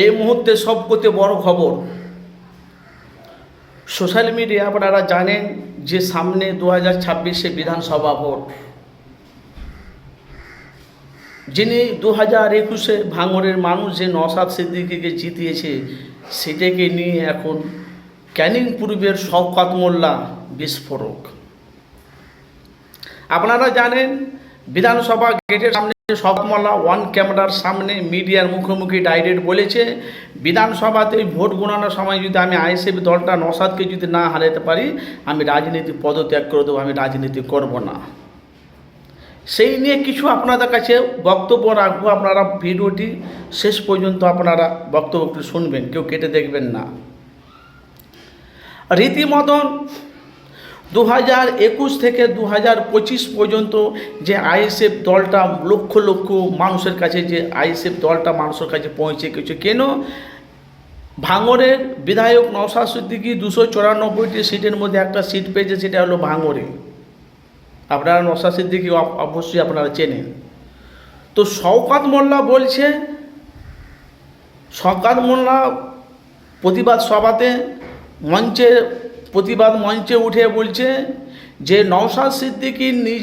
এই মুহূর্তে সবকতে বড় খবর। সোশ্যাল মিডিয়া আপনারা জানেন যে সামনে দু হাজার ছাব্বিশে বিধানসভা ভোট। যিনি দু হাজার একুশে ভাঙরের মানুষ যে নসাদ সিদ্দিকিকে জিতিয়েছে, সেটাকে নিয়ে এখন ক্যানিং পূর্বের শওকাত মোল্লা বিস্ফোরক। আপনারা জানেন বিধানসভা গেটের সামনে শওকমল্লা ওয়ান ক্যামেরার সামনে মিডিয়ার মুখোমুখি ডাইরেক্ট বলেছে, বিধানসভাতে ভোট গণানোর সময় যদি আমি আইএসএফ দলটা নসাদকে যদি না হারাতে পারি, আমি রাজনীতি পদত্যাগ করে দেবো, আমি রাজনীতি করব না। সেই নিয়ে কিছু আপনাদের কাছে বক্তব্য রাখব, আপনারা ভিডিওটি শেষ পর্যন্ত আপনারা বক্তব্যটি শুনবেন, কেউ কেটে দেখবেন না। রীতিমতন দু হাজার একুশ থেকে দু হাজার পঁচিশ পর্যন্ত যে আইএসএফ দলটা লক্ষ লক্ষ মানুষের কাছে যে আইএসএফ দলটা মানুষের কাছে পৌঁছে গেছে। কেন? ভাঙরের বিধায়ক নওশাদ সিদ্দিকি দুশো চুরানব্বইটি সিটের মধ্যে একটা সিট পেয়েছে, সেটা হলো ভাঙরে। আপনারা নওশাদ সিদ্দিকি অবশ্যই আপনারা চেনেন। তো শওকাত মোল্লা বলছে, শওকাত মোল্লা প্রতিবাদ সভাতে মঞ্চে প্রতিবাদ মঞ্চে উঠে বলছে যে নওশাদ সিদ্দিকী নিজে